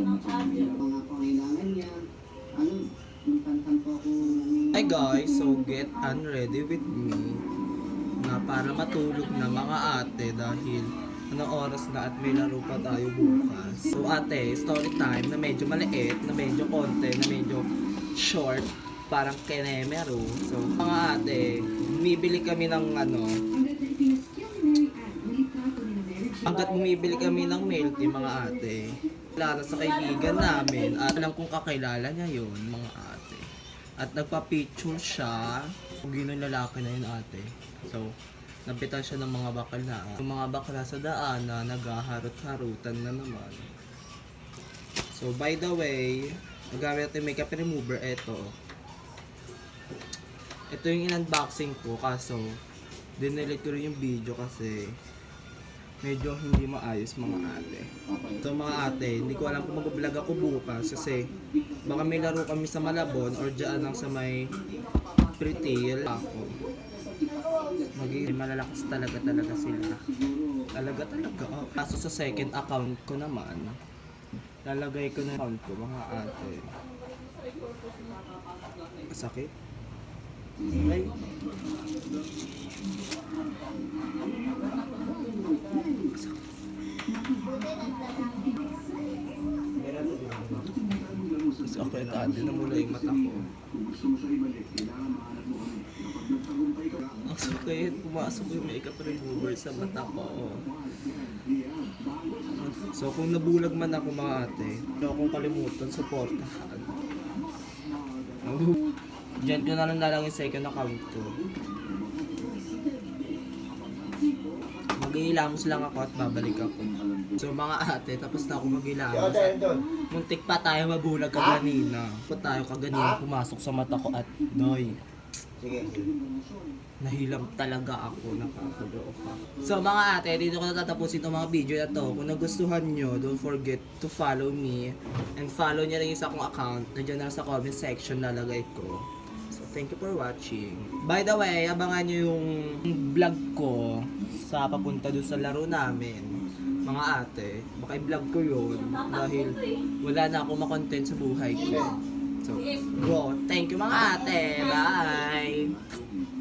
Hi guys, so get unready with me na para matulog na mga ate dahil anong oras na at may laro pa tayo bukas. So ate, story time na medyo maliit, na medyo konti, na medyo short, parang kenemero. So mga ate, bumibili kami ng ano, hanggat bumibili kami ng milk yung mga ate. Lara sa kaibigan namin at alam kong kakilala niya yun, mga ate. At nagpa-picture siya. Pugi ng lalaki na yun ate. So, napitan siya ng mga bakla. Yung mga bakla sa daan na naghaharot-harutan na naman. So, by the way, nagamit natin makeup remover. Ito. Ito yung in-unboxing ko. Kaso, dinelete ko rin yung video kasi medyo hindi maayos mga ate. So mga ate, hindi ko alam kung mag-vlog ako bukas kasi baka may laro kami sa Malabon or dyan lang sa may Pretil ako. Magiging malalakas talaga talaga sila. Talaga talaga. Oh. Kaso sa second account ko naman, lalagay ko na account ko mga ate. Sakit? Ay. Sakit ate, namula yung mata ko. Ang sakit, pumasok yung makeup remover sa mata ko. So kung nabulag man ako mga ate, huwag akong kalimutan, supportahan. Diyan ko na lang na lang yung second account ko. Mag-iilamos lang ako at babalik ako. So mga ate, tapos na ako mag-ilamos. Muntik pa tayo mabulag kaganina. Pa tayo kaganina pumasok sa mata ko at doy. Sige. Nahilam talaga ako, nakakadoo ka. So mga ate, dito ko natatapusin itong mga video na to. Kung nagustuhan nyo, don't forget to follow me. And follow nyo rin yung sa akong account. Nandiyan na sa comment section lalagay ko. Thank you for watching. By the way, abangan nyo yung vlog ko sa papunta doon sa laro namin. Mga ate, baka i-vlog ko yun dahil wala na ako makontent sa buhay ko. So, go. Thank you mga ate. Bye!